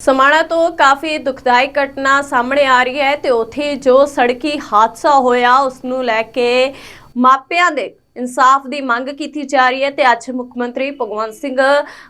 ਸਮਾਣਾ ਤੋਂ ਕਾਫੀ ਦੁਖਦਾਇਕ ਘਟਨਾ ਸਾਹਮਣੇ ਆ ਰਹੀ ਹੈ ਤੇ ਉੱਥੇ ਜੋ ਸੜਕੀ ਹਾਦਸਾ ਹੋਇਆ ਉਸ ਨੂੰ ਲੈ ਕੇ ਮਾਪਿਆਂ ਦੇ ਇਨਸਾਫ ਦੀ ਮੰਗ ਕੀਤੀ ਜਾ ਰਹੀ ਹੈ ਤੇ ਅੱਜ ਮੁੱਖ ਮੰਤਰੀ ਭਗਵੰਤ ਸਿੰਘ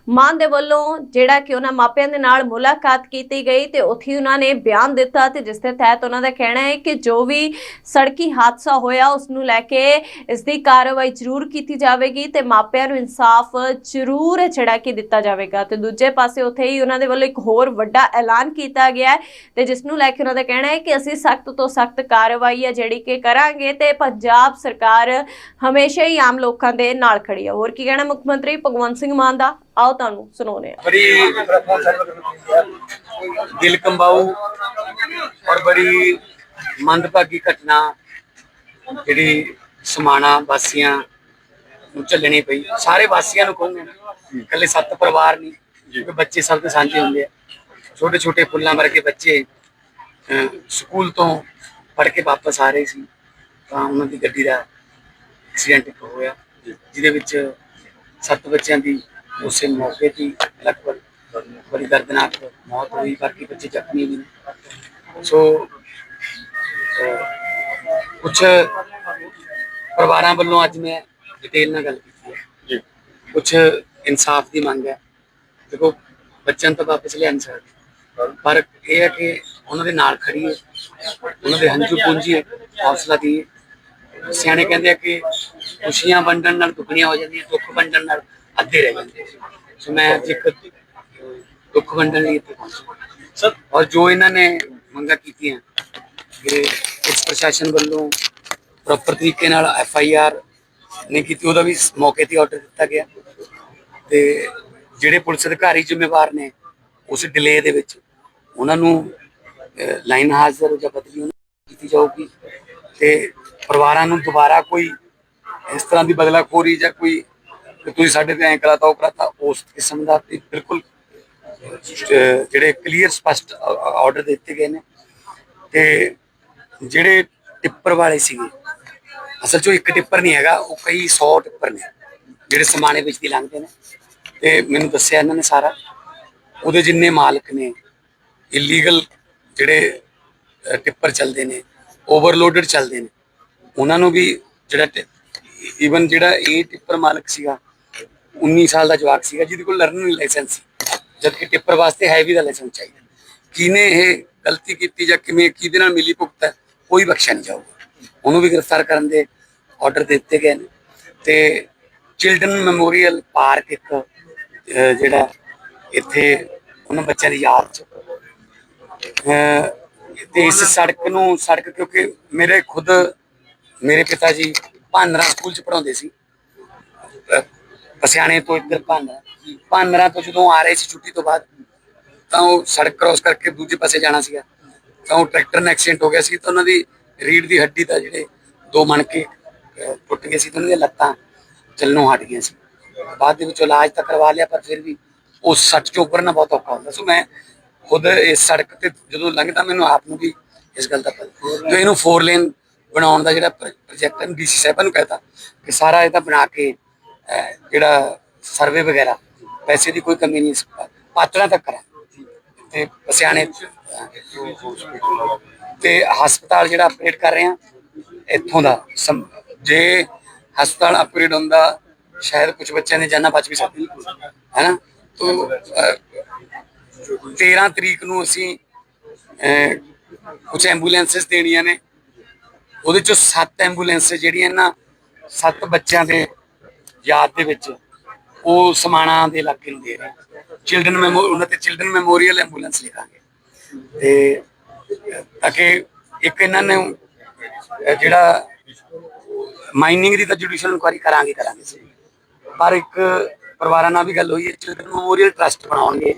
ਮਾਨ ਦੇ ਵੱਲੋਂ ਜਿਹੜਾ ਕਿ ਉਹਨਾਂ ਮਾਪਿਆਂ ਦੇ ਨਾਲ ਮੁਲਾਕਾਤ ਕੀਤੀ ਗਈ ਤੇ ਉੱਥੇ ਉਹਨਾਂ ਨੇ ਬਿਆਨ ਦਿੱਤਾ ਤੇ ਜਿਸ ਦੇ ਤਹਿਤ ਉਹਨਾਂ ਦਾ ਕਹਿਣਾ ਹੈ ਕਿ ਜੋ ਵੀ ਸੜਕੀ ਹਾਦਸਾ ਹੋਇਆ, ਉਸ ਨੂੰ ਲੈ ਕੇ ਇਸ ਦੀ ਕਾਰਵਾਈ ਜ਼ਰੂਰ ਕੀਤੀ ਜਾਵੇਗੀ ਤੇ ਮਾਪਿਆਂ ਨੂੰ ਇਨਸਾਫ ਜ਼ਰੂਰ ਜਿਹੜਾ ਕਿ ਦਿੱਤਾ ਜਾਵੇਗਾ। ਤੇ ਦੂਜੇ ਪਾਸੇ ਉੱਥੇ ਹੀ ਉਹਨਾਂ ਦੇ ਵੱਲੋਂ ਇੱਕ ਹੋਰ ਵੱਡਾ ਐਲਾਨ ਕੀਤਾ ਗਿਆ ਹੈ ਤੇ ਜਿਸ ਨੂੰ ਲੈ ਕੇ ਉਹਨਾਂ ਦਾ ਕਹਿਣਾ ਹੈ ਕਿ ਅਸੀਂ ਸਖਤ ਤੋਂ ਸਖਤ ਕਾਰਵਾਈ ਹੈ ਜਿਹੜੀ ਕਿ ਕਰਾਂਗੇ ਤੇ ਪੰਜਾਬ ਸਰਕਾਰ ਹਮੇਸ਼ਾ ਹਮੇਸ਼ਾ ਹੀ ਆਮ ਲੋਕਾਂ ਦੇ ਨਾਲ ਖੜੀ ਆ। ਹੋਰ ਕੀ ਕਹਿਣਾ ਮੁੱਖ ਮੰਤਰੀ? ਭਗਵੰਤ ਸਿੰਘ ਮਾਨ ਦਾ ਆਓ ਤੁਹਾਨੂੰ ਸੁਣਾਉਨੇ ਆ ਬੜੀ ਦਿਲ ਕੰਬਾਉ ਔਰ ਬੜੀ ਮੰਦਭਾਗੀ ਘਟਨਾ ਜਿਹੜੀ ਸਮਾਣਾ ਵਾਸੀਆਂ ਨੂੰ ਚੱਲਣੀ ਪਈ। ਸਾਰੇ ਵਾਸੀਆਂ ਨੂੰ ਕਹੂੰਗਾ ਇਕੱਲੇ ਸੱਤ ਪਰਿਵਾਰ ਨਹੀਂ, ਕਿਉਂਕਿ ਬੱਚੇ ਸਭ ਦੇ ਸਾਂਝੇ ਹੁੰਦੇ ਆ। ਛੋਟੇ ਛੋਟੇ ਫੁੱਲਾਂ ਵਰਗੇ ਬੱਚੇ ਸਕੂਲ ਤੋਂ ਪੜ੍ਹ ਕੇ ਵਾਪਸ ਆ ਰਹੇ ਸੀ, ਤਾਂ ਉਹਨਾਂ ਦੀ ਗੱਡੀ ਦਾ ਐਕਸੀਡੈਂਟ ਇੱਕ ਹੋਇਆ ਜਿਹਦੇ ਵਿੱਚ ਸੱਤ ਬੱਚਿਆਂ ਦੀ ਉਸੇ ਮੌਕੇ ਤੇ ਲਗਭਗ ਬੜੀ ਦਰਦਨਾਕ ਮੌਤ ਹੋਈ ਬਾਕੀ ਬੱਚੇ ਜ਼ਖਮੀ ਵੀ ਨੇ। ਸੋ ਕੁਝ ਪਰਿਵਾਰਾਂ ਵੱਲੋਂ ਅੱਜ ਮੈਂ ਡਿਟੇਲ ਨਾਲ ਗੱਲ ਕੀਤੀ ਹੈ। ਜੀ। ਕੁਝ ਇਨਸਾਫ ਦੀ ਮੰਗ ਹੈ। ਦੇਖੋ ਬੱਚਿਆਂ ਤਾਂ ਵਾਪਸ ਲਿਆ ਨਹੀਂ ਸਕਦੇ। ਪਰ ਇਹ ਹੈ ਕਿ ਉਹਨਾਂ ਦੇ ਨਾਲ ਖੜੀ ਹੈ ਉਹਨਾਂ ਦੇ ਹੰਝੂ ਪੂੰਜੀ ਹੈ ਹੌਸਲਾ ਦੀ ਸਿਆਣੇ ਕਹਿੰਦੇ ਆ ਕਿ ਖੁਸ਼ੀਆਂ ਵੰਡਣ ਨਾਲ ਦੁੱਖਣੀਆਂ ਹੋ ਜਾਂਦੀਆਂ ਦੁੱਖ ਵੰਡਣ ਨਾਲ ਅੱਧੇ ਰਹਿ ਜਾਂਦੇ ਸੋ ਮੈਂ ਇੱਕ ਦੁੱਖ ਵੰਡਣ ਲਈ ਇੱਥੇ ਪਹੁੰਚਿਆ ਸਰ ਔਰ ਜੋ ਇਹਨਾਂ ਨੇ ਮੰਗਾਂ ਕੀਤੀਆਂ ਕਿ ਇਸ ਪ੍ਰਸ਼ਾਸਨ ਵੱਲੋਂ ਪ੍ਰੋਪਰ ਤਰੀਕੇ ਨਾਲ ਐਫ ਆਈ ਆਰ ਨਹੀਂ ਕੀਤੀ ਉਹਦਾ ਵੀ ਮੌਕੇ ਤੇ ਆਰਡਰ ਦਿੱਤਾ ਗਿਆ। ਤੇ ਜਿਹੜੇ ਪੁਲਿਸ ਅਧਿਕਾਰੀ ਜ਼ਿੰਮੇਵਾਰ ਨੇ ਉਸ ਡਿਲੇ ਦੇ ਵਿੱਚ ਉਹਨਾਂ ਨੂੰ ਲਾਈਨ ਹਾਜ਼ਰ ਜਾਂ ਬਦਲੀ ਕੀਤੀ ਜਾਊਗੀ। ਤੇ ਪਰਿਵਾਰਾਂ ਨੂੰ ਦੁਬਾਰਾ ਕੋਈ ਇਸ ਤਰ੍ਹਾਂ ਦੀ ਬਦਲਾਖੋਰੀ ਜਾਂ ਕੋਈ ਤੁਸੀਂ ਸਾਡੇ ਤੇ ਐਂ ਕਰਾਤਾ, ਉਹ ਕਰਾਤਾ, ਉਸ ਕਿਸਮ ਦਾ ਤੇ ਬਿਲਕੁਲ ਜਿਹੜੇ ਕਲੀਅਰ ਸਪਸ਼ਟ ਆਰਡਰ ਦਿੱਤੇ ਗਏ ਨੇ। ਤੇ ਜਿਹੜੇ ਟਿੱਪਰ ਵਾਲੇ ਸੀਗੇ, ਅਸਲ 'ਚ ਇੱਕ ਟਿੱਪਰ ਨਹੀਂ ਹੈਗਾ, ਉਹ ਕਈ 100 ਟਿੱਪਰ ਨੇ, ਜਿਹੜੇ ਸਮਾਨੇ ਵਿੱਚ ਦੀ ਲੰਘਦੇ ਨੇ। ਤੇ ਮੈਨੂੰ ਦੱਸਿਆ ਇਹਨਾਂ ਨੇ ਸਾਰਾ। ਉਹਦੇ ਜਿੰਨੇ ਮਾਲਕ ਨੇ ਇਲੀਗਲ ਜਿਹੜੇ ਟਿੱਪਰ ਚੱਲਦੇ ਨੇ ਓਵਰਲੋਡਡ ਚੱਲਦੇ ਨੇ ਉਹਨਾਂ ਨੂੰ ਵੀ ਜਿਹੜਾ ਈਵਨ ਜਿਹੜਾ ਇਹ ਟਿੱਪਰ ਮਾਲਕ ਸੀਗਾ 19 ਸਾਲ ਦਾ ਜਵਾਕ ਸੀਗਾ, ਜਿਹਦੇ ਕੋਲ ਲਰਨਿੰਗ ਲਾਇਸੈਂਸ ਸੀ। ਜਦਕਿ ਟਿੱਪਰ ਵਾਸਤੇ ਹੈਵੀ ਦਾ ਲਾਇਸੈਂਸ ਚਾਹੀਦਾ। ਕਿਨੇ ਇਹ ਗਲਤੀ ਕੀਤੀ ਜਾਂ ਕਿਵੇਂ, ਕਿਹਦੇ ਨਾਲ ਮਿਲੀ ਭੁਗਤ ਹੈ ਕੋਈ ਬਖਸ਼ਿਆ ਨਹੀਂ ਜਾਊਗਾ। ਉਹਨੂੰ ਵੀ ਗ੍ਰਿਫਤਾਰ ਕਰਨ ਦੇ ਆਰਡਰ ਦਿੱਤੇ ਗਏ ਨੇ। ਤੇ ਚਿਲਡਰਨ ਮੈਮੋਰੀਅਲ ਪਾਰਕ ਇੱਕ ਜਿਹੜਾ ਇੱਥੇ ਉਹਨਾਂ ਬੱਚਿਆਂ ਦੀ ਯਾਦ ਚ। ਤੇ ਇਸ ਸੜਕ ਨੂੰ, ਸੜਕ ਕਿਉਂਕਿ ਮੇਰੇ ਖੁਦ ਮੇਰੇ ਪਿਤਾ ਜੀ ਭਾਨਰਾ ਸਕੂਲ ਚ ਪੜਾਉਂਦੇ ਸੀ। ਪਸਿਆਣੇ ਤੋਂ ਇੱਧਰ ਭਾਨਰਾ। ਭਾਨਰਾ ਤੋਂ ਜਦੋਂ ਆ ਰਹੇ ਸੀ ਛੁੱਟੀ ਤੋਂ ਬਾਅਦ, ਤਾਂ ਉਹ ਸੜਕ ਕ੍ਰਾਸ ਕਰਕੇ ਦੂਜੇ ਪਾਸੇ ਜਾਣਾ ਸੀਗਾ। ਤਾਂ ਉਹ ਟਰੈਕਟਰ ਨਾਲ ਐਕਸੀਡੈਂਟ ਹੋ ਗਿਆ ਸੀ ਤਾਂ ਉਹਨਾਂ ਦੀ ਰੀੜ ਦੀ ਹੱਡੀ ਦਾ ਜਿਹੜੇ ਦੋ ਮਣਕੇ ਟੁੱਟ ਗਏ ਸੀ ਤਾਂ ਉਹਨਾਂ ਦੀਆਂ ਲੱਤਾਂ ਚੱਲਣੋਂ ਹਟ ਗਈਆਂ ਸੀ। ਬਾਅਦ ਦੇ ਵਿੱਚ ਇਲਾਜ ਤਾਂ ਕਰਵਾ ਲਿਆ ਪਰ ਫਿਰ ਵੀ ਉਹ ਸੱਟ ਚੋਂ ਉੱਪਰਨਾ ਬਹੁਤ ਔਖਾ ਹੁੰਦਾ। ਸੋ ਮੈਂ ਖੁਦ ਇਸ ਸੜਕ ਤੇ ਜਦੋਂ ਲੰਘਦਾ ਮੈਨੂੰ ਆਪ ਨੂੰ ਵੀ ਇਸ ਗੱਲ ਦਾ ਪਤਾ ਜੋ ਇਹਨੂੰ ਫੋਰ ਲੇਨ ਬਣਾਉਣ ਦਾ ਜਿਹੜਾ ਪ੍ਰੋਜੈਕਟ ਹੈ ਡੀਸੀ ਸਾਹਿਬਾਂ ਨੂੰ ਕਹਤਾ ਕਿ ਸਾਰਾ ਇਹ ਤਾਂ ਬਣਾ ਕੇ ਜਿਹੜਾ ਸਰਵੇ ਵਗੈਰਾ ਪੈਸੇ ਦੀ ਕੋਈ ਕਮੀ ਨਹੀਂ ਪਾਤਰਾਂ ਤੱਕ ਕਰਾਂ। ਤੇ ਪਸਿਆਣੇ ਤੇ ਹਸਪਤਾਲ ਜਿਹੜਾ ਅਪਗ੍ਰੇਡ ਕਰ ਰਹੇ ਆ ਇੱਥੋਂ ਦਾ ਜੇ ਹਸਪਤਾਲ ਅਪਗ੍ਰੇਡ ਹੁੰਦਾ ਸ਼ਾਇਦ ਕੁਝ ਬੱਚਿਆਂ ਨੇ ਜਾਨਾਂ ਬਚ ਵੀ ਸਕਦੀ ਹੈਨਾ? ਤੋ ਅਹ, 13 ਤਰੀਕ ਨੂੰ ਅਸੀਂ ਕੁਝ ਐਂਬੂਲੈਂਸਸ ਦੇਣੀਆਂ ਨੇ ਉਹਦੇ ਚੋਂ ਸੱਤ ਐਂਬੂਲੈਂਸ ਜਿਹੜੀਆਂ ਨਾ, ਸੱਤ ਬੱਚਿਆਂ ਦੇ ਯਾਦ ਦੇ ਵਿੱਚ ਉਹ ਸਮਾਣਾ ਦੇ ਇਲਾਕੇ ਨੂੰ ਦੇ ਰਹੇ ਚਿਲਡਰਨ ਮੈਮੋ ਉਹਨਾਂ ਤੇ ਚਿਲਡਰਨ ਮੈਮੋਰੀਅਲ ਐਂਬੂਲੈਂਸ ਲਿਖਾਂਗੇ। ਤੇ ਤਾਂ ਕਿ ਇੱਕ ਇਹਨਾਂ ਨੇ ਜਿਹੜਾ ਮਾਈਨਿੰਗ ਦੀ ਤਾਂ ਜੁਡੀਸ਼ੀਅਲ ਇਨਕੁਆਰੀ ਕਰਾਂਗੇ ਕਰਾਂਗੇ। ਸਹੀ ਪਰ ਇੱਕ ਪਰਿਵਾਰਾਂ ਨਾਲ ਵੀ ਗੱਲ ਹੋਈ ਹੈ ਚਿਲਡਰਨ ਮੈਮੋਰੀਅਲ ਟਰਸਟ ਬਣਾਉਣਗੇ।